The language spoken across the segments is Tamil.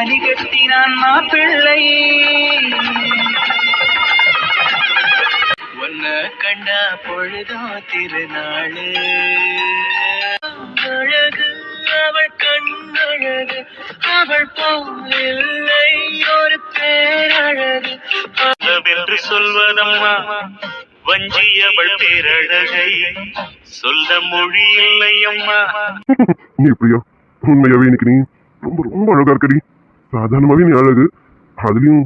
தாலி கட்டினான் மாப்பிள்ளை உன்ன கண்டா பொழுதோ திருநாளு. அழகு அவள் கண்ணழகு அவள் போல் இல்லை ஒரு பேரழகு. வென்று சொல்வதம்மா வஞ்சியவள் பேரழகை. சொல்ல மொழி இல்லை அம்மா நீ எப்படியா? உண்மையாவே இன்னைக்கு நீ ரொம்ப ரொம்ப அழகா இருக்கடி. சாதாரணமாவே நீ அழகு. அதுலயும்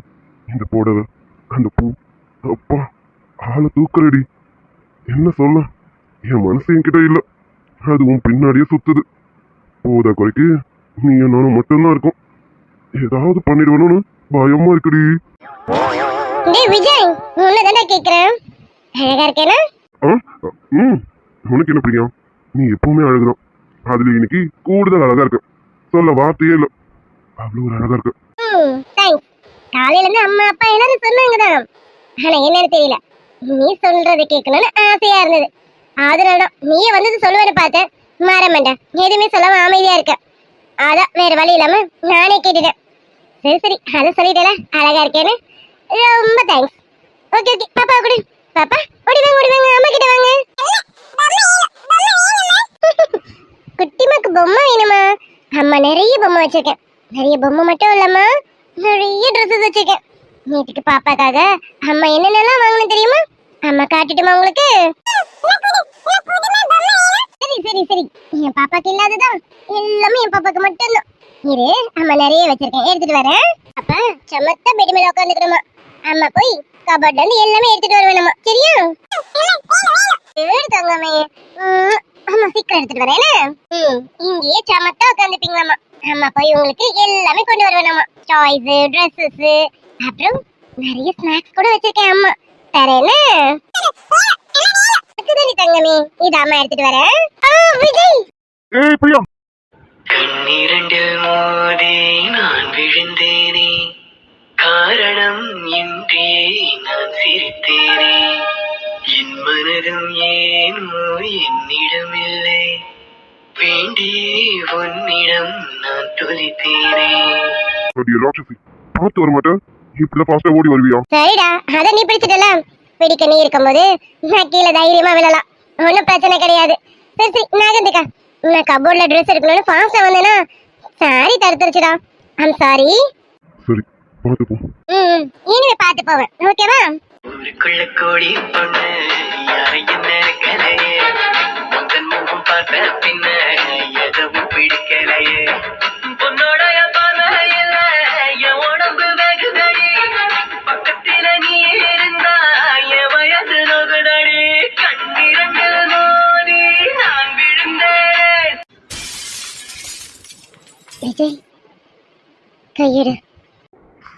இந்த புடவை அந்த பூ. அப்பா ஆளை தூக்குறடி. என்ன சொல்ல? என் மனசு என்கிட்ட இல்ல. அது உன் பின்னாடியே சுத்துது. போதா குறைக்கு நீ நானும் மட்டும்தான் இருக்கும். ஏதாவது பண்ணிடுவணும்னு பயமா இருக்குடி. டேய் விஜய் உன்னதானே கேக்குறேன். அழகா இருக்கேனா? ஆ ம் உனக்கு என்ன பிடிக்கும் நீ எப்பவுமே அழகுதான். அதுல இன்னைக்கு கூடுதல் அழகா இருக்கு. சொல்ல வார்த்தையே இல்ல. அவ்வளோ ஒரு அழகா இருக்கு. தேங்க்ஸ் காலையில இருந்து அம்மா அப்பா எல்லாரும் சொன்னாங்கதான் ஆனா என்னன்னு தெரியல. நீ சொல்றதை கேட்கணும்னு ஆசையா இருந்தது. அதனால தான் நீயே வந்தது சொல்லுவேன்னு பார்த்தேன். மறமண்டா எதுவுமே சொல்லாம அமைதியா இருக்க. அதான் வேற வழி இல்லாம நானே கேட்டுட்டேன். சரி சரி. அதை சொல்லிட்டேல. அழகா இருக்கேன்னு. ரொம்ப தேங்க்ஸ் ஓகே ஓகே பாப்பா குடி. பாப்பா ஓடி வாங்க ஓடி வாங்க அம்மா கிட்ட வாங்க. குட்டிமாக்கு பொம்மை வேணுமா? அம்மா நிறைய பொம்மை வச்சிருக்கேன். நிறைய பொம்மை மட்டும் இல்லம்மா நிறைய ட்ரெஸ் வச்சிருக்கேன். நேற்றுக்கு பாப்பாக்காக அம்மா என்னென்னலாம் வாங்கணும் தெரியுமா? அம்மா காட்டிட்டுமா உங்களுக்கு? சரி சரி சரி. என் பாப்பாக்கு இல்லாததான் எல்லாமே என் பாப்பாக்கு மட்டும்தான். இரு அம்மா நிறைய வச்சிருக்கேன். எடுத்துட்டு வரேன். அப்ப சமத்தா பெட் மேல உட்காந்துக்கிறோமா அம்மா போய் கபோர்ட்ல இருந்து எல்லாமே எடுத்துட்டு வருவேணுமா சரியா? எடுத்துக்கோங்க அம்மா சீக்கிரம் எடுத்துட்டு வரேன் இங்கேயே சமத்தா உட்காந்துப்பீங்களாமா அம்மா போய் உங்களுக்கு எல்லாமே கொண்டு வருவேனாமா டாய்ஸ் ட்ரெஸ்ஸஸ் அப்புறம் நிறைய ஸ்நாக்ஸ் கூட வச்சிருக்கேன் அம்மா. தரேன்னு அதுதானே தங்கமே? இது அம்மா எடுத்துட்டு வரேன் ஆ, விஜய். ஏய் பிரியா. கண்ணிரண்டில் மோதி நான் விழுந்தேனே. காரணம் இன்றியே நான் சிரித்தேனே. என் மனதும் ஏனோ என்னிடமில்லை? வேண்டியே உன்னிடம் நான் துதித்தேனே அடி ராட்சசி பார்த்து வர மாட்டேன் இப்படிதான் ஃபாஸ்டா ஓடி வருவியா? சரிடா அத நீ பிடிச்சிட்டல. பிடிக்க நீ இருக்கும்போது நான் கீழே தைரியமா விழலாம். ஒன்றும் பிரச்சனை கிடையாது. சரி சரி நகர்ந்துக்கா நான் கபோர்ட்ல ட்ரெஸ் எடுக்கணும்னு ஃபாஸ்டா வந்தேனா சாரி தடுத்துருச்சுடா. ஐம் சாரி சரி பார்த்து போ. ம் இனிமே பார்த்து போவேன் ஓகேவா ஊருக்குள்ள கோடி பொண்ணு யாரையும் நினைக்கலையே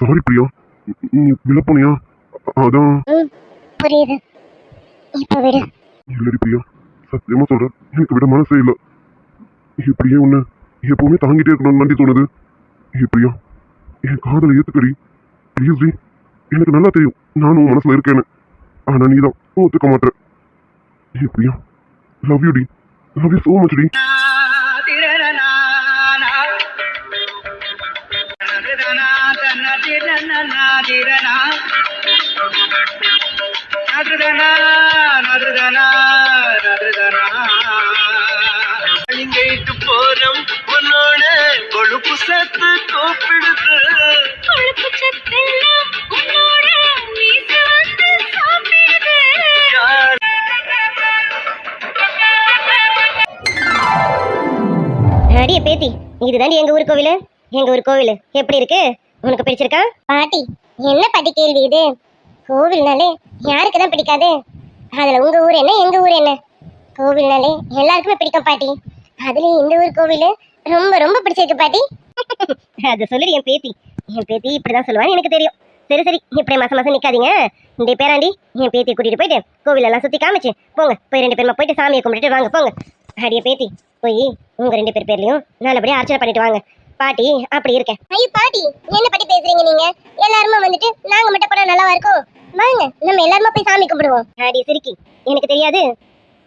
சாரி பிரியா. நீ விழ போனியா அதான். புரியுது. இப்போ விடு. இல்லடி பிரியா. சத்தியமா சொல்றேன் எனக்கு விட மனசே இல்ல. இப்படியே உன்னை எப்பவுமே தாங்கிட்டே இருக்கணும்னு நன்றி தோணுது. இப்படியா என் காதலை ஏத்துக்கடி. Please D. எனக்கு நல்லா தெரியும். நானும் உன் மனசுல இருக்கேன்னு. ஆனா நீ தான் ஒத்துக்க மாட்டேற. இப்படியா லவ் யூ டி. லவ் யூ சோ மச் டி. இங்கேட்டு போறோம் உன்னோட கொழுப்பு சத்து கோப்பிடுது கொழுப்பு சத்தெல்லாம் உன்னோட மீச வந்து சாப்பிடுது. யார் அடியே பேத்தி இதுதாண்டி எங்க ஊர் கோவில்? எங்க ஊர் கோவில்? எப்படி இருக்கு? உனக்கு பிடிச்சிருக்கா? பாட்டி என்ன பாட்டி கேள்வி இது? கோவில்னாலே யாருக்கு தான் பிடிக்காது? அதுல உங்க ஊர் என்ன எங்க ஊர் என்ன? கோவில்னாலே எல்லாருக்குமே பிடிக்கும் பாட்டி. அதுலயும் இந்த ஊர் கோவில் ரொம்ப ரொம்ப பிடிச்சிருக்கு பாட்டி. அது சொல்லுடி என் பேத்தி. என் பேத்தி இப்படிதான் சொல்லுவான்னு எனக்கு தெரியும். சரி சரி இப்படி மாசம் மாசம் நிக்காதீங்க. இந்த பேராண்டி என் பேத்தியை கூட்டிட்டு போயிட்டு கோவில் எல்லாம் சுத்தி காமிச்சு போங்க. போய் ரெண்டு பேருமா போயிட்டு சாமியை கும்பிட்டுட்டு வாங்க போங்க. அடியே பேத்தி போய் உங்க ரெண்டு பேர் பேர்லயும் நல்லபடியா அர்ச்சனை பண்ணிட்டு வாங்க. பாட்டி அப்படி இருக்கேன் ஐயோ பாட்டி என்ன பத்தி பேசுறீங்க நீங்க? எல்லாருமே வந்துட்டு நாங்க மட்டும் போனா நல்லா இருக்கும்? வாங்க நம்ம எல்லாருமே போய் சாமி கும்பிடுவோம். அடி சிரிக்கி. எனக்கு தெரியாது.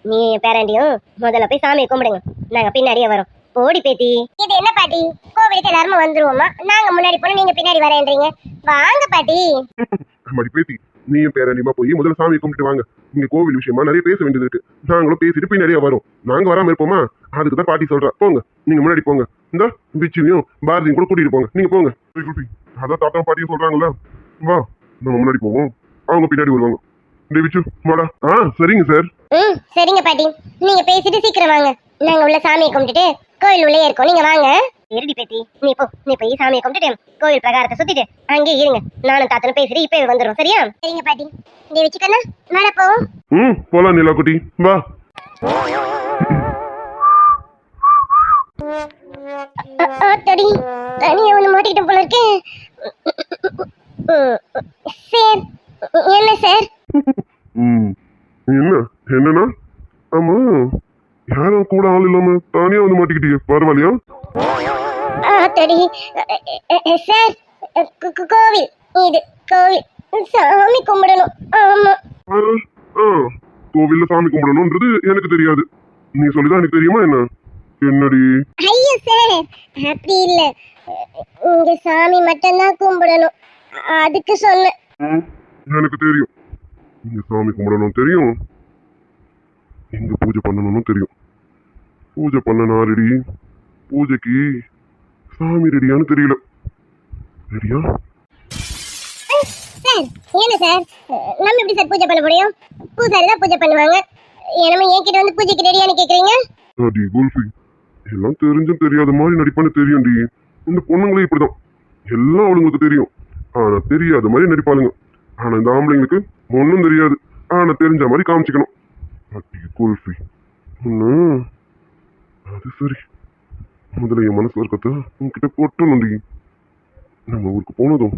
நீ பேராண்டியும் முதல்ல போய் சாமியை கும்பிடுங்க. நாங்க பின்னாடியே வரோம். போடி பேத்தி. இது என்ன பாட்டி? கோவிலுக்கு எல்லாரும் வந்துருவோமா? நாங்க முன்னாடி போனோம் நீங்க பின்னாடி வரேன்றீங்க. வாங்க பாட்டி. மடி பேத்தி நீயும் பேரணிமா போய் முதல்ல சாமியை கும்பிட்டு வாங்க. இங்க கோவில் விஷயமா நிறைய பேச வேண்டியது இருக்கு. நாங்களும் பேசிட்டு போய் நிறைய வரோம். நாங்க வராம இருப்போமா? அதுக்கு தான் பாட்டி சொல்றா போங்க நீங்க முன்னாடி போங்க. இந்த பிச்சுவையும் பாரதியும் கூட கூட்டிட்டு போங்க. நீங்க போங்க. குட்டி, அதான் தாத்தா பாட்டியும் சொல்றாங்கல்ல. வா நம்ம முன்னாடி போவோம். அவங்க பின்னாடி வருவாங்க. டேய் பிச்சு வாடா. ஆ சரிங்க சார். ம் சரிங்க பாட்டி. நீங்க பேசிட்டு சீக்கிரம் வாங்க. நாங்க உள்ள சாமியை கும்பிட்டுட்டு கோயில் உள்ளே இருக்கோம் நீங்க வாங்க. இருடி பேத்தி. நீ போ நீ போய் சாமியை கும்பிட்டுட்டு கோயில் பிரகாரத்தை சுத்திட்டு அங்கேயே இருங்க. நானும் தாத்தனும் பேசிட்டு இப்பவே வந்துடும் சரியா? சரிங்க பாட்டி. நீ வச்சுக்கண்ணா. மேல போவோம். ம் போலாம் நிலா குட்டி. வா. ஆத்தடி தனியா ஒண்ணு மாட்டிக்கிட்டேன் போல இருக்கு. சார் என்ன சார்? என்ன என்னன்னா? ஆமா யாரும் கூட ஆள் இல்லாம தானியா வந்து மாட்டிக்கிட்டீங்க பரவாயில்லையா? ஆத்தடி சார் கோவில் இது கோவில் சாமி கும்பிடணும். ஆமா. கோவில்ல சாமி கும்பிடணும்ன்றது எனக்கு தெரியாது. நீ சொல்லிதான் எனக்கு தெரியுமா என்ன? என்னடி? ஐயோ சார் அப்படி இல்ல. இங்க சாமி மட்டும்தான் கும்பிடணும். அதுக்கு சொன்னேன். எனக்கு தெரியும். இங்க சாமி கும்பிடணும் தெரியும். எங்க பூஜை பண்ணணும்னு தெரியும். பூஜை பண்ண நான் ரெடி. பூஜைக்கு சாமி ரெடியான்னு தெரியல. ரெடியா? சார் என்ன சார் நம்ம எப்படி சார் பூஜை பண்ண முடியும்? பூசாரி தான் பூஜை பண்ணுவாங்க. என்னமோ என்கிட்ட வந்து பூஜைக்கு ரெடியான்னு கேக்குறீங்க. அடி குல்ஃபி. எல்லாம் தெரிஞ்சும் தெரியாத மாதிரி நடிப்பான்னு தெரியும்டி. இந்த பொண்ணுங்களே இப்படிதான். எல்லாம் அவளுங்களுக்கு தெரியும். ஆனா தெரியாத மாதிரி நடிப்பாளுங்க. ஆனா இந்த ஆம்பளைங்களுக்கு ஒன்றும் தெரியாது. ஆனா தெரிஞ்ச மாதிரி காமிச்சிக்கணும். அடி குல்ஃபி. ஒன்று அது சரி. முதல்ல என் மனசில் இருக்கிறத உங்ககிட்ட கொட்டணும்டி. நம்ம ஊருக்கு போனதும்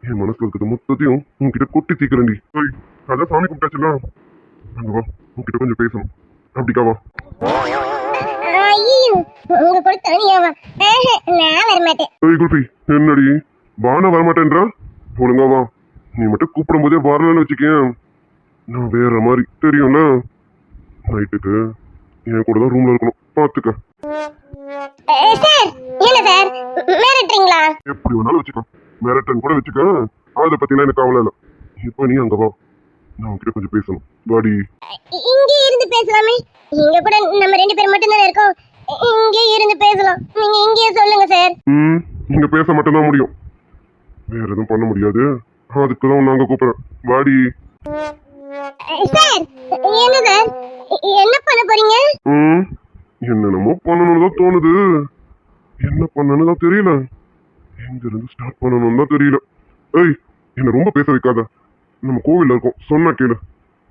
என் மனசில் இருக்கிறத மொத்தத்தையும் உன்கிட்ட கொட்டி தீக்கிறேன்டி. ஏய், அதான் சாமி கும்பிட்டாச்சுல. அங்கே வா உங்ககிட்ட கொஞ்சம் பேசணும். அப்படிக்கா வா. ஐயோ உங்க கூட தனியாவா நான் வரமாட்டேன். ஏய் என்னடி? வான வரமாட்டேன்றா? ஒழுங்கா வா. நீ மட்டும் கூப்பிடும் போதே வரலன்னு வச்சுக்கேன். நான் வேற மாதிரி. தெரியும்ல? நைட்டுக்கு என் கூட தான் ரூம்ல இருக்கணும். பாத்துக்க. அஹ், சார் என்ன சார்? மிரட்டுறீங்களா? எப்படி வேணாலும் வச்சுக்கோ. மிரட்டன் கூட வச்சுக்க. அதை பத்திலாம் எனக்கு கவலை இல்லை. இப்போ நீ அங்க வா. நான் உன்கிட்ட கொஞ்சம் பேசணும். வாடி. இங்கே இருந்து பேசலாமே? இங்க கூட நம்ம ரெண்டு பேர் மட்டும் தானே இருக்கோம். இங்கே இருந்து பேசலாம். நீங்க இங்கேயே சொல்லுங்க சார். ம் இங்க பேச மட்டும்தான் முடியும். வேற எதுவும் பண்ண முடியாது. அதுக்கு தான் நாங்க கூப்பிடுறேன். வாடி. சார் என்ன சார்? என்ன பண்ண போறீங்க? ம் என்னென்னமோ பண்ணணும்னு தான் தோணுது. என்ன பண்ணணும்னு தான் தெரியல. எங்க இருந்து ஸ்டார்ட் பண்ணணும்னு தான் தெரியல. ஏய் என்ன ரொம்ப பேச வைக்காத. நம்ம கோவில்ல இருக்கோம். சொன்னா கேளு.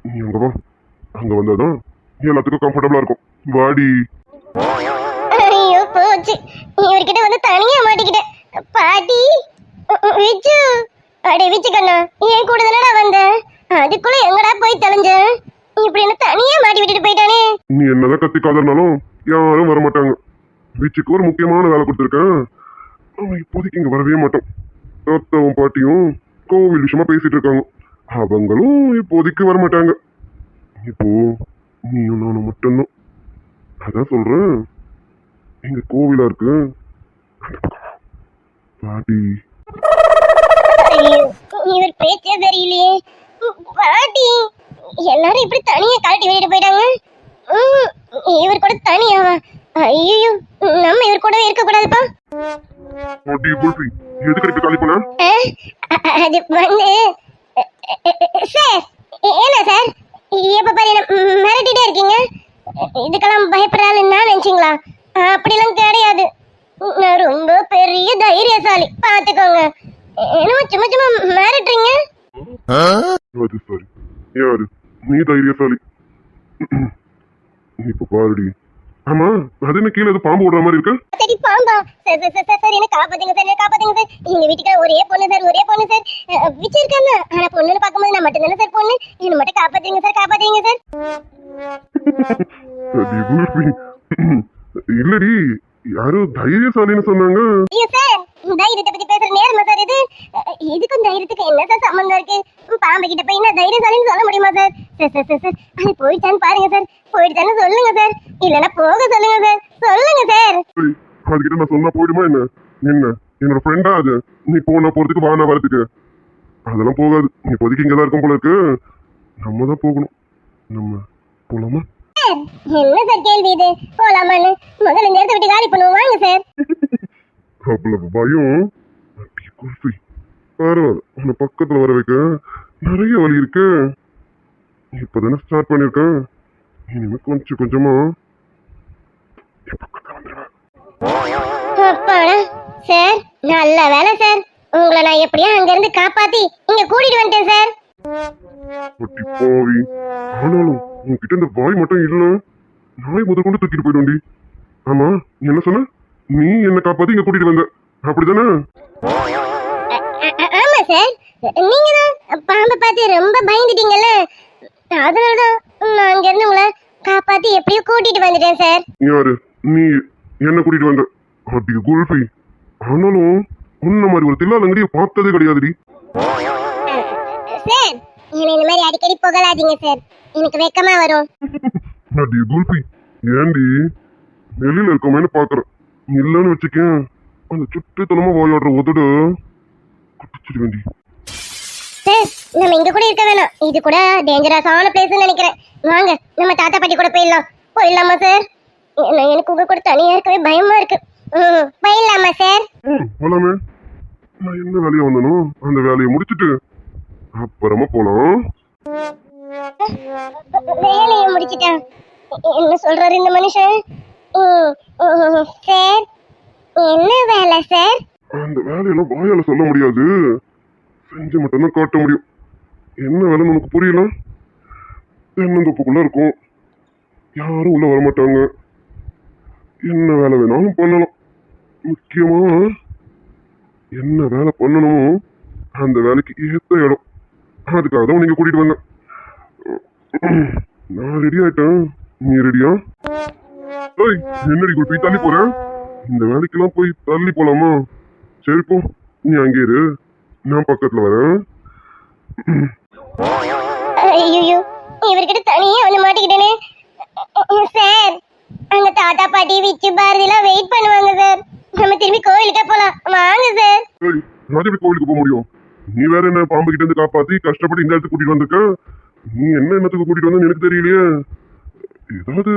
நீ அங்க வா. அங்க வந்தாதான் எல்லாத்துக்கும் கம்ஃபர்டபுளா இருக்கும். வாடி. ஐயோ போச்சு. இவர்கிட்ட வந்து தனியா மாட்டிக்கிட்டேன். பாட்டி விச்சு அடே விச்சு கண்ணா என் கூட தானடா வந்த? அதுக்குள்ள எங்கடா போய் தொலைஞ்ச? இப்படி என்ன தனியா மாட்டி விட்டுட்டு போயிட்டானே? நீ என்னதான் கத்திக்காதனாலும் யாரும் வர மாட்டாங்க பீச்சுக்கு ஒரு முக்கியமான வேலை கொடுத்துருக்கேன். அவன் இப்போதைக்கு இங்க வரவே மாட்டான் தாத்தாவும் பாட்டியும் கோவில் விஷயமா பேசிட்டு இருக்காங்க. அவங்களும் இப்போதைக்கு வர மாட்டாங்க இப்போ நீயும் நானும் மட்டும்தான். அதான் சொல்றேன். எங்க கோவிலா இருக்கு. பாட்டி. இவர் பேச்சே சரியில்லையே பாட்டி எல்லாரும் இப்படி தனியா கழட்டி விட்டுட்டு போயிட்டாங்க? இவர் கூட தனியாவா? ஐயோ நம்ம இவர் கூட இருக்க கூடாதுப்பா எதுக்கு காலி பண்ண அது வந்து சார் என்ன சார் எப்ப பாரு என்ன மிரட்டிட்டே இருக்கீங்க இதுக்கெல்லாம் பயப்படுறாள் நான் நினைச்சீங்களா அப்படிலாம் கிடையாது நான் ரொம்ப பெரிய தைரியசாலி பாத்துக்கோங்க என்னமோ சும்மா சும்மா மிரட்டுறீங்க அது சரி யாரு நீ தைரியசாலி இப்ப பாருடி ஆமா அது என்ன கீழே ஏதோ பாம்பு ஓடுற மாதிரி இருக்கு? சரி பாம்பா. சார் சார் சார் சார் என்ன காப்பாத்துங்க சார் என்ன காப்பாத்துங்க சார். எங்க வீட்டுக்கு ஒரே பொண்ணு சார் ஒரே பொண்ணு சார். வச்சிருக்காங்க. ஆனா பொண்ணுன்னு பார்க்கும்போது நான் மட்டும் தானே சார் பொண்ணு? என்ன மட்டும் காப்பாத்துங்க சார் காப்பாத்துங்க சார். இல்லடி. யாரோ தைரியசாலின்னு சொன்னாங்க. ஐயோ சார் தைரியத்தை பத்தி பேசுற நேரமா சார் இது. இதுக்கும் தைரியத்துக்கு என்ன சார் சம்பந்தம் இருக்கு? பாம்பு கிட்ட போய் நான் தைரியசாலின்னு சொல்ல முடியுமா sir? Sir sir sir sir அது போயிட்டான்னு பாருங்க சார். போயிட்டான்னு சொல்லுங்க சார். இல்லைன்னா போக சொல்லுங்க சார். சொல்லுங்க சார். ஏய், அதுகிட்ட நான் சொன்னா போயிடுமா என்ன? என்ன? என்னோட ஃப்ரெண்டா அது? நீ போனா போறதுக்கு வா நான் வரதுக்கு. அதெல்லாம் போகாது. நீ இப்போதைக்கு இங்கே தான் இருக்கும் போல இருக்கு. நம்ம தான் போகணும். நம்ம போலாமா? என்ன சார் கேள்வி இது? போலாமான்னு. முதல்ல இந்த இடத்த விட்டு காலி பண்ணுவோம். வாங்க சார். அவ்வளவு பயம். குல்ஃபி பரவாயில்ல உன்னை பக்கத்துல வர வைக்க நிறைய வழி இருக்கு. இப்பதானே ஸ்டார்ட் பண்ணிருக்கேன். இனிமே கொஞ்சம் கொஞ்சமா என் பக்கத்துல வந்துடுவேன் அப்பாடா. சார் நல்ல வேலை சார். உங்களை நான் எப்படியோ அங்க இருந்து காப்பாத்தி இங்க கூட்டிட்டு வந்துட்டேன் சார். ஆனாலும் உன்கிட்ட இந்த வாய் மட்டும் இல்ல. நாய் முத கொண்டு தூக்கிட்டு போயிடும்டி. ஆமா என்ன சொன்ன? நீ என்ன காப்பாத்தி இங்க கூட்டிட்டு வந்த. அப்படிதானே? ஆமா சார் நீங்க தான் பாம்பை பார்த்து ரொம்ப பயந்துட்டீங்கல்ல? அதனாலதான் நான் அங்க இருந்து உங்களை காப்பாத்தி எப்படியோ கூட்டிட்டு வந்துட்டேன் சார் யாரு? நீ என்ன கூட்டிட்டு வந்த. அடி குல்ஃபி. ஆனாலும் உன்ன மாதிரி ஒரு தில்லாலங்கடிய பார்த்ததே கிடையாதுடி. சார் என்னை இந்த மாதிரி அடிக்கடி புகழாதீங்க சார் எனக்கு வெக்கமா வரும். அடி குல்ஃபி ஏண்டி வெளியில இருக்கோமேனு பாக்குறேன் இல்லன்னு வச்சுக்கேன் அந்த சுட்டுத்தனமா வாயாடுற உதடு குட்டிச்சிடு வேண்டி சார் நம்ம இங்க கூட இருக்க வேணாம். இது கூட டேஞ்சரஸான பிளேஸ்னு நினைக்கிறேன். வாங்க நம்ம தாத்தா பாட்டி கூட போயிடலாம். போயிடலாமா சார் எனக்கு உங்க கூட தனியா இருக்கவே பயமா இருக்கு. போயிடலாமா சார் போலாமே. நான் என்ன வேலையா வந்தனோ அந்த வேலையை முடிச்சிட்டு அப்புறமா போலாம். வேலையை முடிச்சிட்டேன். என்ன சொல்றாரு இந்த மனுஷன்? சார் என்ன வேலை சார்? அந்த வேலையெல்லாம் வாயால சொல்ல முடியாது. செஞ்சு மட்டும்தான் காட்ட முடியும். என்ன வேலைன்னு உனக்கு புரியல? தென்னந்தோப்புக்குள்ள இருக்கும். யாரும் உள்ள வர மாட்டாங்க என்ன வேலை வேணாலும் பண்ணலாம். முக்கியமா என்ன வேலை பண்ணணுமோ? அந்த வேலைக்கு ஏத்த இடம். அதுக்காக தான் நீங்க கூட்டிட்டு வந்தேன். நான் ரெடி ஆயிட்டேன். நீ ரெடியா ஏய் என்னடி போய் தள்ளி போறேன் இந்த வேலைக்கெல்லாம் போய் தள்ளி போலாமா? சரி போ நீ அங்கே இரு. நான் பக்கத்துல வரேன். ஐயோ இவர்கிட்ட தனியா வந்து மாட்டிக்கிட்டேனே. சார் அங்க தாத்தா பாட்டி விச்சு பாரதிலாம் வெயிட் பண்ணுவாங்க சார். நம்ம திரும்பி கோயிலுக்கே போலாம். வாங்க சார். ஏய் நான் எப்படி கோவிலுக்கு போக முடியும்? நீ வேற என்ன பாம்பு கிட்ட இருந்து காப்பாத்தி கஷ்டப்பட்டு இந்த இடத்துக்கு கூட்டிட்டு வந்திருக்க? நீ என்ன எண்ணத்துக்கு கூட்டிட்டு வந்து எனக்கு தெரியலையே. ஏதாவது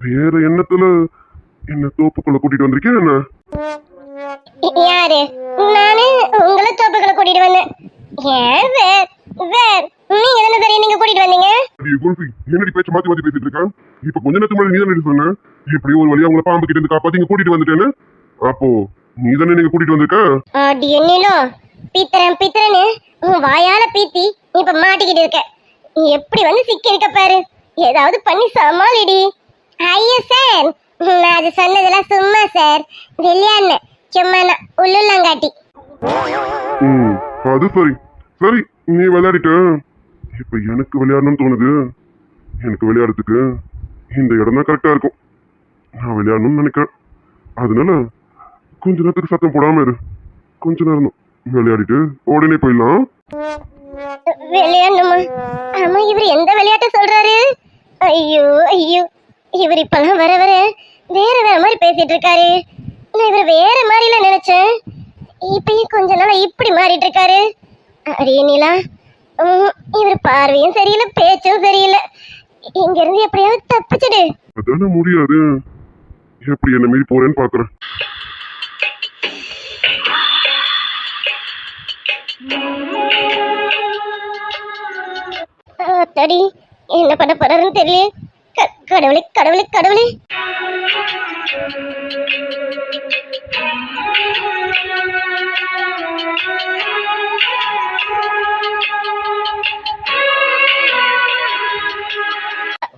வேற எண்ணத்துல என்ன தோப்புக்குள்ள கூட்டிட்டு வந்திருக்கேன் என்ன? யாரு? நானு உங்களை தோப்புகளை கூட்டிட்டு வந்தேன். ஏன் சார் சார் நீங்க தானே சார் நீங்க கூட்டிட்டு வந்தீங்க? என்னடி பேச்ச மாத்தி மாத்தி பேசிட்டு இருக்கான் இப்ப கொஞ்ச நேரத்துக்கு முன்னாடி நீ தானே சொன்ன? இப்படி ஒரு வழியா உங்களை பாம்பு கிட்ட இருந்து காப்பாத்தி இங்க கூட்டிட்டு வந்துட்டேன்னு? அப்போ நீ தானே நீங்க கூட்டிட்டு வந்திருக்க? அடி என்னிலோ பீத்தரன் பீத்தரன்னு உன் வாயால பீத்தி இப்ப மாட்டிக்கிட்டு இருக்க. நீ எப்படி வந்து சிக்கி இருக்க பாரு? ஏதாவது பண்ணி சமாளிடி. ஐயோ சார். நான் அது சொன்னதெல்லாம் சும்மா சார். வெளியாண்ண சும்மா நான் உள்ளுள்ளங்காட்டி. ம் அது சரி. சரி நீ விளையாடிட்ட. இப்ப எனக்கு விளையாடணும்னு தோணுது. எனக்கு விளையாடுறதுக்கு இந்த இடம் தான் கரெக்டா இருக்கும். நான் விளையாடணும்னு நினைக்கிறேன். அதனால கொஞ்ச நேரத்துக்கு சத்தம் போடாம இரு. கொஞ்ச நேரம் தான். விளையாடிட்டு உடனே போயிடலாம். விளையாடணுமா? ஆமா இவர் எந்த விளையாட்டு சொல்றாரு? ஐயோ ஐயோ இவர் இப்பெல்லாம் வர வர வேற வேற மாதிரி பேசிட்டு இருக்காரு. நான் இவர் வேற மாதிரில நினைச்சேன். இப்பயும் கொஞ்ச நாளா இப்படி மாறிட்டு இருக்காரு. அடியே நிலா இவர் பார்வையும் சரியில்லை பேச்சும் சரியில்லை. இங்க இருந்து எப்படியாவது தப்பிச்சிடு. அதானே முடியாது. எப்படி என்ன மீறி போறேன்னு பாக்குறேன். தடி என்ன பண்ண போறாருன்னு தெரியல க- கடவுளே கடவுளே கடவுளே.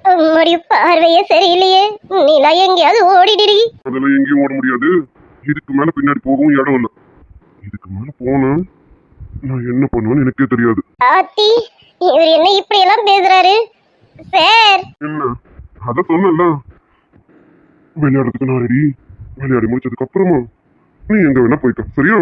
அம்மாடி பார்வையே சரியில்லையே. நீலா எங்கேயாவது ஓடிடுடி. அதெல்லாம் எங்கேயும் ஓட முடியாது. இதுக்கு மேல பின்னாடி போகவும் இடம் இல்லை. இதுக்கு மேல போனா நான் என்ன பண்ணுவேன்னு எனக்கே தெரியாது. ஆத்தி இவர் என்ன இப்படி எல்லாம் பேசுறாரு? சார். என்ன? அத சொன்னல விளையாடுறதுக்கு நான் ரெடி விளையாடி முடிச்சதுக்கு அப்புறமா நீ எங்க வேணா போய்க்கோ சரியா?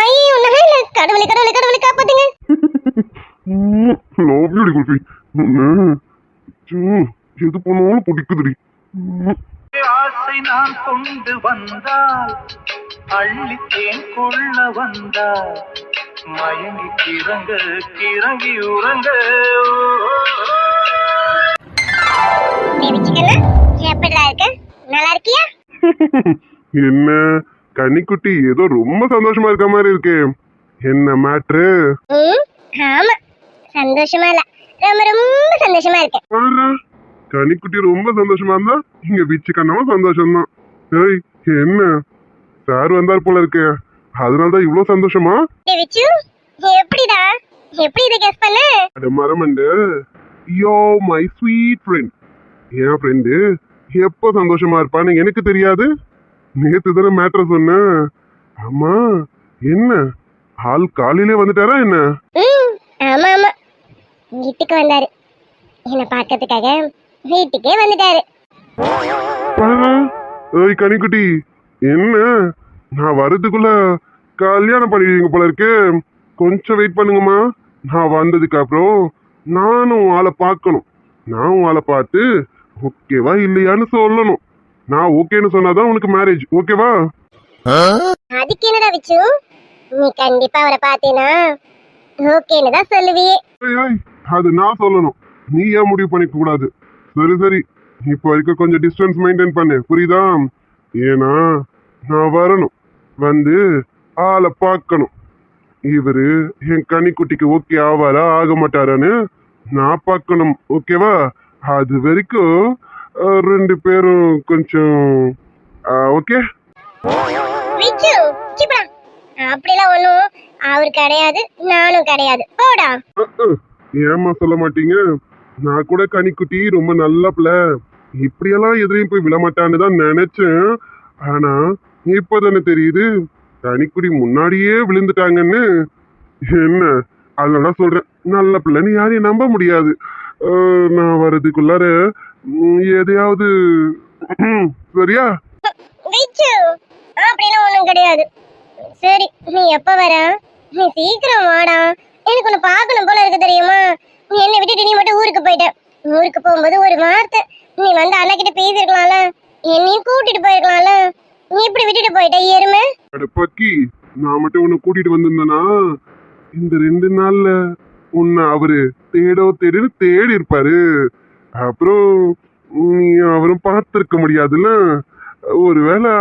ஐயோ நல்ல கடவுளை கடவுளை கடவுளை காப்பாத்துங்க. லவ் யூ குல்ஃபி எது போனாலும் பிடிக்குதுடி. ஆசை நான் கொண்டு வந்தால் அள்ளித்தேன் கொள்ள வந்தால் மயங்கி கிறங்க கிறங்கி உறங்க. நல்லா இருக்கியா? என்ன? கன்னிக்குட்டி ஏதோ ரொம்ப சந்தோஷமா இருக்க மாதிரி இருக்கே. என்ன மேட்ரு ஆமா. சந்தோஷமா இல்ல. ரொம்ப ரொம்ப சந்தோஷமா இருக்கேன். கனிக்குட்டி ரொம்ப சந்தோஷமா இருந்தா இங்க வீச்சு கண்ணாவும் சந்தோஷம் தான் ஏய் என்ன? சார் வந்தார் போல இருக்கே. அதனாலதான் இவ்வளவு சந்தோஷமா? எப்படிடா? எப்படி இதை கெஸ் பண்ண? அட மரமண்டு. யோ மை ஸ்வீட் ஃப்ரெண்ட் என் ஃப்ரெண்டு எப்போ சந்தோஷமா இருப்பான்னு எனக்கு தெரியாது. நேத்து தானே மேட்ரு சொன்னேன். ஆமா என்ன? ஆள் காலையிலே வந்துட்டாரா என்ன? ஆமா ஆமா. வீட்டுக்கு வந்தாரு. என்ன பார்க்கறதுக்காக வீட்டுக்கே வந்துட்டாரு. ஏய் கனிக்குட்டி என்ன? நான் வரதுக்குள்ள கல்யாணம் பண்ணிடுவீங்க போல இருக்கு. கொஞ்சம் வெயிட் பண்ணுங்கம்மா. நான் வந்ததுக்கு அப்புறம் நானும் ஆளை பார்க்கணும். நான் ஆளை பார்த்து ஓகேவா இல்லையான்னு சொல்லணும். நான் ஓகேன்னு சொன்னாதான் உனக்கு மேரேஜ் ஓகேவா? அதுக்கு என்னடா விச்சு? நீ கண்டிப்பா அவரை பார்த்தேனா? ஓகேன்னு தான் சொல்லுவியே. அது நான் சொல்லணும். நீ ஏன் முடிவு பண்ணிக்க கூடாது? சரி சரி. இப்போ வரைக்கும் கொஞ்சம் டிஸ்டன்ஸ் மெயின்டைன் பண்ணு. புரியுதா? ஏன்னா நான் வரணும். வந்து ஆளை பார்க்கணும். இவரு என் கனிக்குட்டிக்கு ஓகே ஆவாரா? ஆக மாட்டாரான்னு நான் பார்க்கணும். ஓகேவா அது வரைக்கும் ரெண்டு பேரும் கொஞ்சம் ஓகே அப்படிலாம் அவர் கிடையாது நானும் கிடையாது. போடா. ஏமா சொல்ல மாட்டீங்க? நான் கூட கனிக்குட்டி ரொம்ப நல்ல பிள்ளை இப்படியெல்லாம் எதிரையும் போய் விழமாட்டான்னு தான் நினைச்சேன். ஆனா இப்பதானே தெரியுது. கனிக்குடி முன்னாடியே விழுந்துட்டாங்கன்னு. என்ன? அதனால சொல்றேன். நல்ல பிள்ளைன்னு யாரையும் நம்ப முடியாது. நான் வர்றதுக்குள்ளார எதையாவது சரியா? விச்சு. அப்படிலாம் ஒண்ணும் கிடையாது. சரி நீ எப்ப வர? நீ சீக்கிரம் வாடா. எனக்கு உன்னை பார்க்கணும் போல இருக்கு தெரியுமா? நீ என்னை விட்டுட்டு நீ மட்டும் ஊருக்கு போயிட்ட. ஊருக்கு போகும்போது ஒரு வார்த்தை. நீ வந்து அண்ணா கிட்ட பேசிருக்கலாம்ல என்னையும் கூட்டிட்டு போயிருக்கலாம்ல. நீ இப்படி விட்டுட்டு போயிட்ட எருமை? பக்கி நான் மட்டும் உன்னை கூட்டிட்டு வந்திருந்தேனா? இந்த ரெண்டு நாள்ல உன்னை அவரு தேடோ தேடின்னு தேடி இருப்பாரு. அப்புறம் நீ அவரும் பார்த்திருக்க முடியாதுல்ல. ஒருவேளை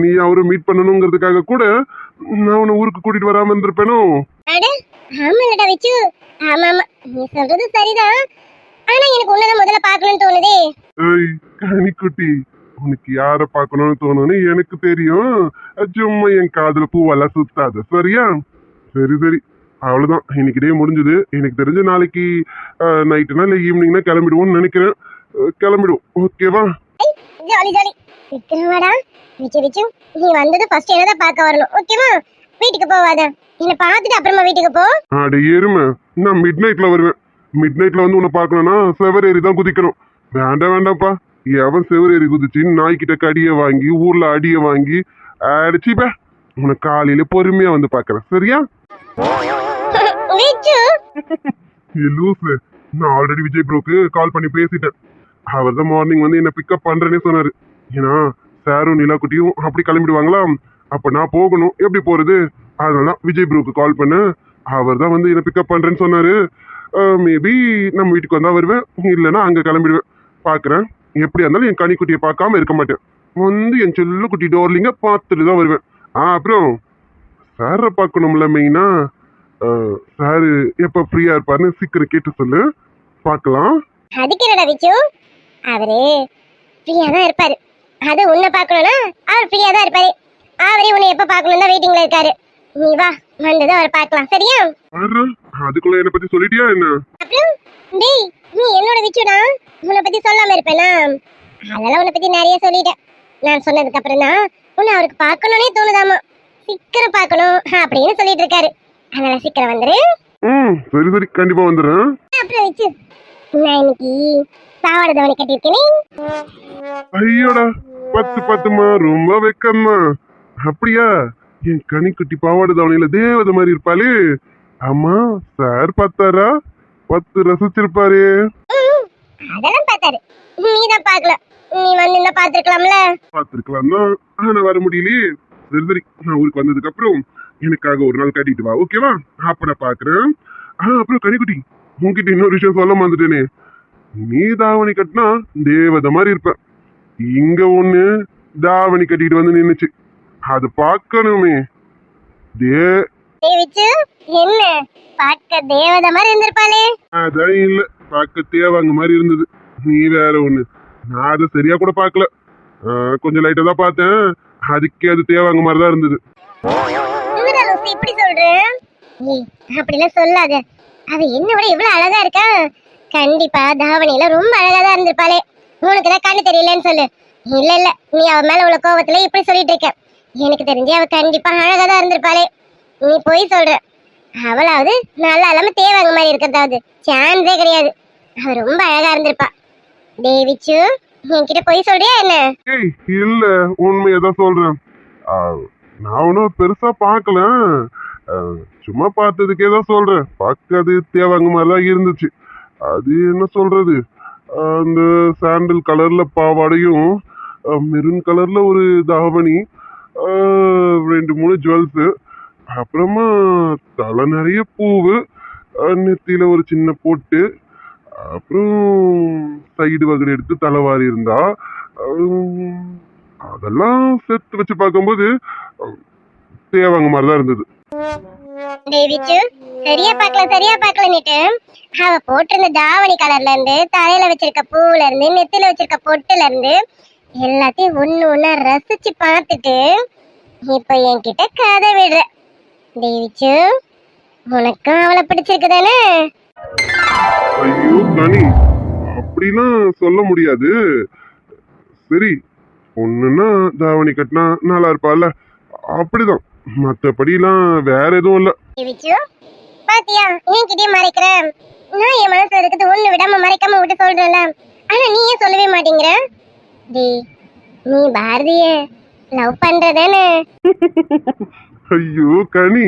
நீ அவரை மீட் பண்ணணுங்கிறதுக்காக கூட நான் உன்னை ஊருக்கு கூட்டிட்டு வராம இருந்திருப்பேனோ? அட ஆமாலடா விச்சு. ஆமா ஆமா. நீ சொல்றது சரிதான். ஆனா எனக்கு உன்னதான் முதல்ல பார்க்கணும்னு தோணுதே. ஏய் கனிக்குட்டி உனக்கு யார பார்க்கணும்னு தோணும்னு எனக்கு தெரியும். சும்மா என் காதுல பூவெல்லாம் சுத்தாத சரியா? சரி சரி. அவ்வளவுதான். இன்னைக்கு டே முடிஞ்சது. எனக்கு தெரிஞ்ச நாளைக்கு நைட்டுனா இல்லை ஈவினிங்னா கிளம்பிடுவோம்னு நினைக்கிறேன். கிளம்பிடுவோம். ஓகேவா ஜாலி ஜாலி. சீக்கிரம் வாடா விச்சு விச்சு நீ வந்தது ஃபர்ஸ்ட் என்னதான் பார்க்க வரணும். ஓகேவா வீட்டுக்கு போவாத என்ன பார்த்துட்டு அப்புறமா வீட்டுக்கு போ. அட எருமை. நான் மிட் நைட்ல வருவேன். மிட் நைட்ல வந்து உன்னை பார்க்கணும்னா செவர் ஏறி தான் குதிக்கணும். வேண்டாம் வேண்டாம்ப்பா. எவன் செவர் ஏறி குதிச்சு நாய்க்கிட்ட கடியை வாங்கி ஊர்ல அடியை வாங்கி அடிச்சுப்ப உன்னை காலையில பொறுமையா வந்து பார்க்கறேன். சரியா? லூசு. நான் ஆல்ரெடி விஜய் ப்ரோக்கு கால் பண்ணி பேசிட்டேன். அவர் தான் மார்னிங் வந்து என்னை பிக்கப் பண்றேனே சொன்னார். ஏன்னா சாரும் நிலாக்குட்டியும் அப்படி கிளம்பிடுவாங்களா அப்போ நான் போகணும். எப்படி போகிறது அதனால தான் விஜய் ப்ரூக்கு கால் பண்ணேன். அவர் தான் வந்து என்னை பிக்கப் பண்ணுறேன்னு சொன்னார். மேபி நம்ம வீட்டுக்கு வந்தால் வருவேன். இல்லைன்னா அங்கே கிளம்பிடுவேன். பார்க்குறேன் எப்படியா இருந்தாலும் என் கனிக்குட்டியை பார்க்காம இருக்க மாட்டேன். வந்து என் செல்ல குட்டி டோர்லிங்க பார்த்துட்டு தான் வருவேன். ஆ அப்புறம் சாரை பார்க்கணும்ல மெயினாக சாரு எப்போ ஃப்ரீயாக இருப்பாருன்னு சீக்கிரம் கேட்டு சொல்லு. பார்க்கலாம். அதுக்கு என்னடா விச்சு அவரு ஃப்ரீயா தான் இருப்பாரு. அது உன்னை பார்க்கணும்னா அவர் ஃப்ரீயா தான் இருப்பாரு. அவரே உன்னை எப்ப பார்க்கணும் தான் வெயிட்டிங்ல இருக்காரு. நீ வா வந்தது அவரை பார்க்கலாம். சரியா? அதுக்குள்ள என்னை பத்தி சொல்லிட்டியா என்ன? அப்புறம் டேய் நீ என்னோட விச்சுடா உன்னை பத்தி சொல்லாம இருப்பேனா? அதெல்லாம் உன்னை பத்தி நிறைய சொல்லிட்டேன். நான் சொன்னதுக்கு அப்புறம் தான் உன்னை அவருக்கு பார்க்கணும்னே தோணுதாமா. சீக்கிரம் பார்க்கணும் அப்படின்னு சொல்லிட்டு இருக்காரு. அதனால சீக்கிரம் வந்துரு. ம் சரி சரி கண்டிப்பா வந்துடுறேன். அப்புறம் வச்சு. நான் இன்னைக்கு சாவாடு தவணை கட்டியிருக்கேனே. ஐயோடா பத்து பத்துமா ரொம்ப வெக்கம்மா. அப்படியா? என் கனிக்குட்டி பாவாடை தாவணியில தேவதை மாதிரி இருப்பாளே. ஆமா சார் பார்த்தாரா? பத்து ரசிச்சிருப்பாரு. அதெல்லாம் பார்த்தாரு. நீ தான் பார்க்கல நீ வந்து என்ன பார்த்துருக்கலாம்ல? பார்த்துருக்கலாம் தான் ஆனா வர முடியலையே. சரி சரி நான் ஊருக்கு வந்ததுக்கு அப்புறம் எனக்காக ஒரு நாள் கட்டிட்டு வா ஓகேவா? அப்ப நான் பாக்குறேன் ஆ அப்புறம் கனிக்குட்டி உன்கிட்ட இன்னொரு விஷயம் சொல்ல வந்துட்டேனே நீ தாவணி கட்டினா தேவதை மாதிரி இருப்ப. இங்க ஒண்ணு தாவணி கட்டிட்டு வந்து நின்னுச்சு. அது பார்க்கணுமே. தே என்ன? பார்க்க தேவதை மாதிரி இருந்திருப்பாளே. அதான் இல்ல பார்க்க தேவாங்க மாதிரி இருந்தது. நீ வேற ஒண்ணு. நான் அதை சரியா கூட பார்க்கல. கொஞ்சம் லைட்டா தான் பார்த்தேன். அதுக்கே அது தேவாங்க மாதிரி தான் இருந்தது. இப்படி சொல்ற? ஏய் அப்படிலாம் சொல்லாத. அவ என்ன விட இவ்வளவு அழகா இருக்கா? கண்டிப்பா தாவணியில ரொம்ப அழகா தான் இருந்திருப்பாளே. உனக்கு தான் கண்ணு தெரியலன்னு சொல்லு. இல்ல இல்ல நீ அவ மேல உள்ள கோவத்துல இப்படி சொல்லிட்டு இருக்க. எனக்கு தெரிஞ்சு அவ கண்டிப்பா அழகா தான் இருந்திருப்பாளே. நீ போய் சொல்ற. அவளாவது நல்லா இல்லாம தேவாங்க மாதிரி இருக்கிறதாவது. சான்ஸே கிடையாது. அவ ரொம்ப அழகா இருந்திருப்பா. தேவிச்சு என்கிட்ட போய் சொல்றியா என்ன? ஏய் இல்ல உண்மையதான் சொல்றேன். நான் ஒன்றும் பெருசா பார்க்கல. சும்மா பார்த்ததுக்கே தான் சொல்கிறேன் பார்க்க அது தேவாங்க மாதிரி தான் இருந்துச்சு. அது என்ன சொல்கிறது அந்த சாண்டல் கலரில் பாவாடையும் மெரூன் கலரில் ஒரு தாவணி ரெண்டு மூணு ஜுவல்ஸு அப்புறமா தலை நிறைய பூவு நெத்தியில் ஒரு சின்ன போட்டு அப்புறம் சைடு வகை எடுத்து தலைவாரி இருந்தா அதெல்லாம் சேர்த்து வச்சு பார்க்கும்போது தேவாங்க மாதிரி தான் இருந்தது. தேவிச்சு சரியா பார்க்கல சரியா பார்க்கலன்னுட்டு அவ போட்டிருந்த தாவணி கலர்ல இருந்து தலையில வச்சிருக்க பூவுல இருந்து நெத்தில வச்சிருக்க பொட்டுல இருந்து எல்லாத்தையும் ஒண்ணு ஒண்ணா ரசிச்சு பார்த்துட்டு இப்ப என்கிட்ட கதை விடுற. தேவிச்சு உனக்கும் அவளை பிடிச்சிருக்கு தானே? ஐயோ கனி அப்படிலாம் சொல்ல முடியாது. சரி ஒண்ணுன்னா தாவணி கட்டினா நல்லா இருப்பாள்ல? அப்படிதான். மற்றபடிலாம் வேற எதுவும் இல்லை. பாத்தியா என்கிட்டயே மறைக்கிற? நான் என் மனசுல இருக்கிறது ஒண்ணு விடாம மறைக்காம விட்டு சொல்றேன்ல. ஆனா நீ ஏன் சொல்லவே மாட்டேங்கிற? டேய் நீ பாரதிய லவ் பண்றதானே? ஐயோ கனி.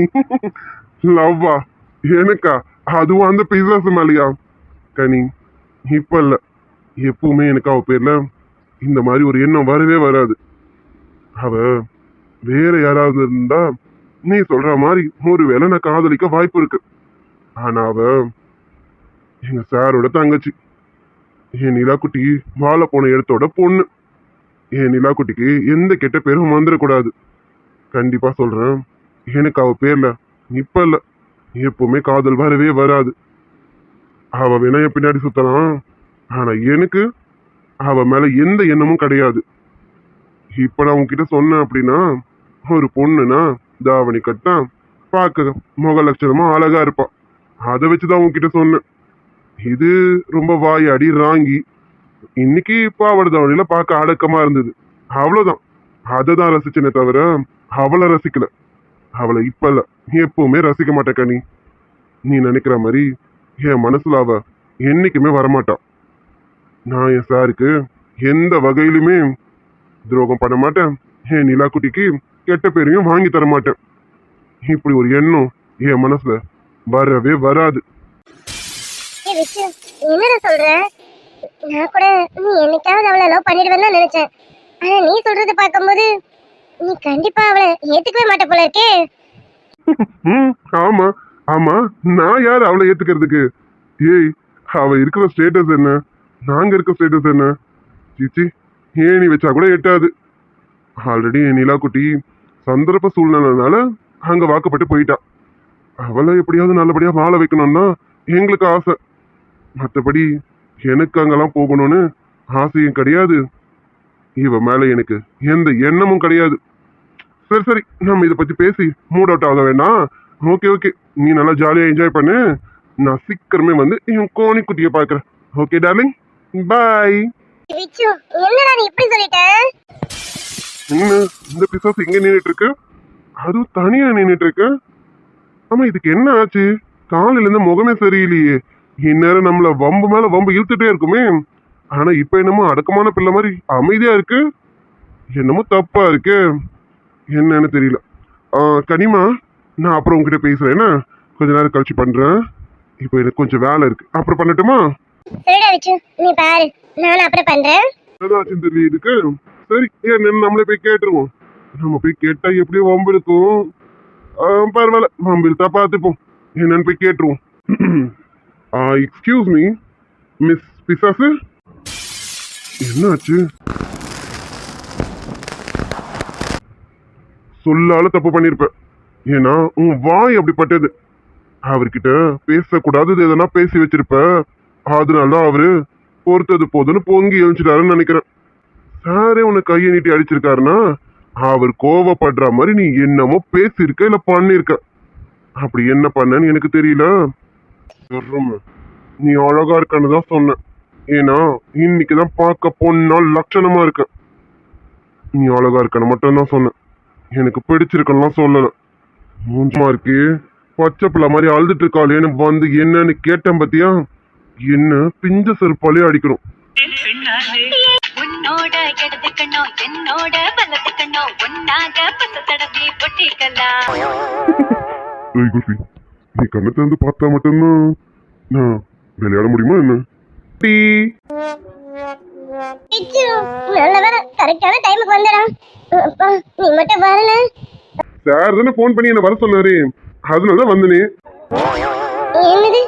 லவ்வா எனக்கா? அதுவும் அந்த பிசாசு மேலையா? கனி இப்ப இல்ல. எப்பவுமே எனக்கு அவ பேர்ல இந்த மாதிரி ஒரு எண்ணம் வரவே வராது. அவ வேற யாராவது இருந்தா நீ சொல்ற மாதிரி ஒருவேளை நான் காதலிக்க வாய்ப்பு இருக்கு. ஆனா அவ எங்க சாரோட தங்கச்சி. என் நிலாக்குட்டி வாழ போன இடத்தோட பொண்ணு. என் நிலாக்குட்டிக்கு எந்த கெட்ட பேரும் வந்துடக்கூடாது கண்டிப்பா சொல்றேன் எனக்கு அவ பேர்ல இப்ப இல்ல எப்பவுமே காதல் வரவே வராது. அவ வேணா என் பின்னாடி சுத்தலாம் ஆனா எனக்கு அவ மேல எந்த எண்ணமும் கிடையாது. இப்ப நான் உன்கிட்ட சொன்னேன் அப்படின்னா ஒரு பொண்ணுனா தாவணி கட்டா பார்க்க முகலட்சணமா அழகா இருப்பா. அதை வச்சுதான் உன்கிட்ட சொன்னேன். இது ரொம்ப வாயாடி ராங்கி. இன்னைக்கு பாவாடை தாவணியில பார்க்க அடக்கமா இருந்தது. அவ்வளவுதான். அதை தான் ரசிச்சேனே தவிர அவளை ரசிக்கல. அவளை இப்ப இல்ல எப்பவுமே ரசிக்க மாட்டேக்கா நீ நீ நினைக்கிற மாதிரி என் மனசுல அவ என்னைக்குமே வரமாட்டான் நான் என் சாருக்கு எந்த வகையிலுமே துரோகம் பண்ண மாட்டேன். என் நிலாக்குட்டிக்கு கெட்ட பேரையும் வாங்கி தர மாட்டேன் இப்படி ஒரு எண்ணம் என் மனசுல வரவே வராது. என்னடா சொல்ற? நான் கூட நீ என்னைக்காவது அவளை லவ் பண்ணிடுவேன்னு தான் நினைச்சேன். ஆனா நீ சொல்றத பார்க்கும்போது நீ கண்டிப்பா அவளை ஏத்துக்கவே மாட்ட போல இருக்கே. ம் ஆமா ஆமா நான் யார் அவளை ஏத்துக்கிறதுக்கு? ஏய் அவ இருக்கிற ஸ்டேட்டஸ் என்ன? நாங்க இருக்க ஸ்டேட்டஸ் என்ன? சிச்சி ஏணி வச்சா கூட எட்டாது. ஆல்ரெடி என் நிலாக்குட்டி சந்தர்ப்ப சூழ்நிலைனால அங்க வாக்கப்பட்டு போயிட்டா. அவளை எப்படியாவது நல்லபடியா வாழ வைக்கணும்னா எங்களுக்கு ஆசை. மற்றபடி எனக்கு அங்கெல்லாம் போகணும்னு ஆசையும் கிடையாது. இவ மேல எனக்கு எந்த எண்ணமும் கிடையாது. சரி சரி நம்ம இதை பத்தி பேசி மூட் அவுட் ஆக வேண்டாம். ஓகே ஓகே நீ நல்லா ஜாலியா என்ஜாய் பண்ணு. நான் சீக்கிரமே வந்து என் கோணி குட்டியை பார்க்குறேன். ஓகே டார்லிங் பாய் என்னடா நீ இப்படி சொல்லிட்ட? என்ன இந்த பிசாஸ் இங்க நின்னுட்டு இருக்கு அதுவும் தனியா நின்னுட்டு இருக்கு ஆமா இதுக்கு என்ன ஆச்சு? காலையில இருந்து முகமே சரியில்லையே. இந்நேரம் நம்மள வம்பு மேல வம்பு இழுத்துட்டே இருக்குமே. ஆனா இப்ப என்னமோ அடக்கமான பிள்ளை மாதிரி அமைதியா இருக்கு. என்னமோ தப்பா இருக்கு. என்னன்னு தெரியல. ஆ, கனிமா நான் அப்புறம் உங்ககிட்ட பேசுறேன் என்ன? கொஞ்ச நேரம் கழிச்சு பண்றேன். இப்போ எனக்கு கொஞ்சம் வேலை இருக்கு. அப்புறம் பண்ணட்டுமா? சரிடா விச்சு. நீ பாரு. நானும் அப்புறம் பண்றேன். இதுக்கு? சரி ஏன் நின்னு நம்மளே போய் கேட்டுருவோம். நம்ம போய் கேட்டா எப்படியும் வம்பு இருக்கும் பரவாயில்ல வம்பு இருக்கா பார்த்துப்போம். என்னன்னு போய் கேட்டுருவோம். எக்ஸ்கியூஸ் மீ மிஸ் பிசாசு. என்னாச்சு? சொல்லால தப்பு பண்ணிருப்ப. ஏன்னா உன் வாய் அப்படிப்பட்டது. அவர்கிட்ட பேசக்கூடாதது எதனா பேசி வச்சிருப்ப. அதனால தான் அவரு பொறுத்தது போதுன்னு பொங்கி எழுச்சிட்டாருன்னு நினைக்கிறேன். சாரே உனக்கு கையை நீட்டி அடிச்சிருக்காருன்னா? அவர் கோவப்படுற மாதிரி நீ என்னமோ பேசியிருக்க இல்லை பண்ணியிருக்க. அப்படி என்ன பண்ணன்னு எனக்கு தெரியல. நீ அழகா இருக்கன்னு தான் சொன்னேன். ஏன்னா இன்னைக்கு தான் பார்க்க பொண்ணா லட்சணமா இருக்க. நீ அழகா இருக்கன்னு மட்டும்தான் சொன்னேன். எனக்கு பிடிச்சிருக்கன்னுலாம் சொல்லல. மூஞ்சமா இருக்கு பச்சை பிள்ளை மாதிரி அழுதுட்டு இருக்காளேன்னு வந்து என்னன்னு கேட்டேன் பத்தியா? என்ன பிஞ்ச செருப்பாலே அடிக்கணும். கண்ணோ என்னோட வலது கண்ணோ ஒன்னாக பத்த தடவி பொட்டிக்கலாம் ஏய் நீ கண்ணை திறந்து பார்த்தா மட்டும்தான் நான் விளையாட முடியுமா என்ன? டீ நல்ல வேலை கரெக்டான டைமுக்கு வந்துடா. அப்பா நீ மட்டும் வரல. சார் தானே ஃபோன் பண்ணி என்ன வர சொன்னாரு. அதனால தான் வந்தனே. என்னது